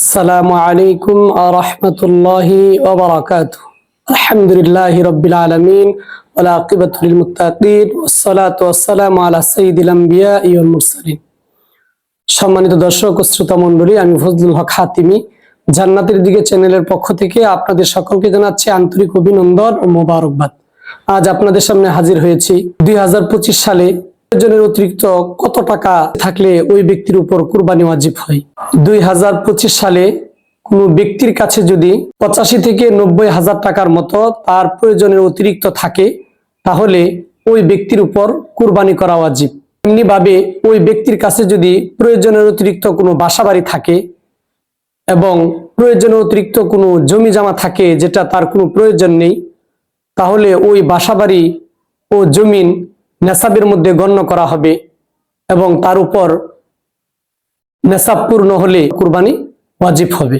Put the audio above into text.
আসসালামু আলাইকুম ওবরাকাত আলহামদুলিল্লাহ রবিল আলমিন আলা সম্মানিত দর্শক ও শ্রোতা মণ্ডলী, আমি ফজলুল হক হাতিমি। জান্নাতের দিকে চ্যানেলের পক্ষ থেকে আপনাদের সকলকে জানাচ্ছি আন্তরিক অভিনন্দন ও মোবারকবাদ। আজ আপনাদের সামনে হাজির হয়েছি। দুই হাজার পঁচিশ সালে অতিরিক্ত কত টাকা থাকলে ওই ব্যক্তির উপর কুরবানি ওয়াজিব হয়? দুই হাজার পঁচিশ সালে কোনো ব্যক্তির কাছে যদি পঁচাশি থেকে নব্বই হাজার টাকার মতো তার প্রয়োজনের অতিরিক্ত থাকে, তাহলে ওই ব্যক্তির উপর কুরবানি করা ওয়াজিব। এমনি ভাবে ওই ব্যক্তির কাছে যদি প্রয়োজনের অতিরিক্ত কোনো বাসা বাড়ি থাকে এবং প্রয়োজনের অতিরিক্ত কোনো জমি জমা থাকে যেটা তার কোনো প্রয়োজন নেই, তাহলে ওই বাসাবাড়ি ও জমিন নেশাবের মধ্যে গণ্য করা হবে এবং তার উপর নেশাব পূর্ণ হলে কুরবানি ওয়াজিব হবে।